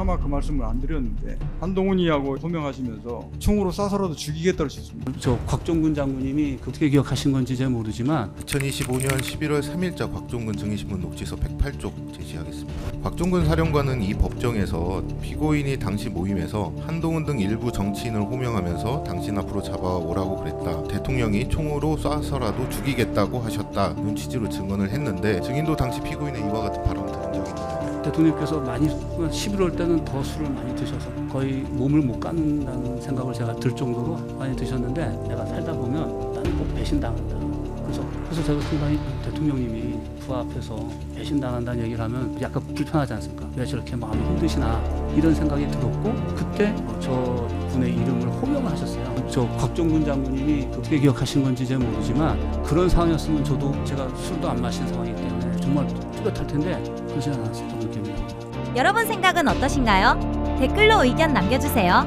차마 그 말씀을 안 드렸는데 한동훈이하고 호명하시면서 총으로 쏴서라도 죽이겠다고 하셨습니다. 저 곽종군 장군님이 그 어떻게 기억하신 건지 잘 모르지만 2025년 11월 3일자 곽종근 증인신문 녹취서 108쪽 제시하겠습니다. 곽종근 사령관은 이 법정에서 피고인이 당시 모임에서 한동훈 등 일부 정치인을 호명하면서 당신 앞으로 잡아오라고 그랬다. 대통령이 총으로 쏴서라도 죽이겠다고 하셨다는 취지로 증언을 했는데 증인도 당시 피고인의 이와 같은 있나요? 대통령께서 많이 11월 때는 더 술을 많이 드셔서 거의 몸을 못 갖는다는 생각을 제가 들 정도로 많이 드셨는데 내가 살다 보면 나는 꼭 배신당한다. 그래서 그래서 제가 상당히 대통령님이 그 앞에서 배신당한다는 얘기를 하면 약간 불편하지 않습니까? 왜 저렇게 마음이 힘드시나 이런 생각이 들었고 그때 저 분의 이름을 호명을 하셨어요. 저 곽종군 장군님이 어떻게 기억하신 건지 잘 모르지만 그런 상황이었으면 저도 제가 술도 안 마신 상황이기 때문에 정말 뚜렷할 텐데 그러지 않았었던 기억이 납니다. 여러분 생각은 어떠신가요? 댓글로 의견 남겨주세요.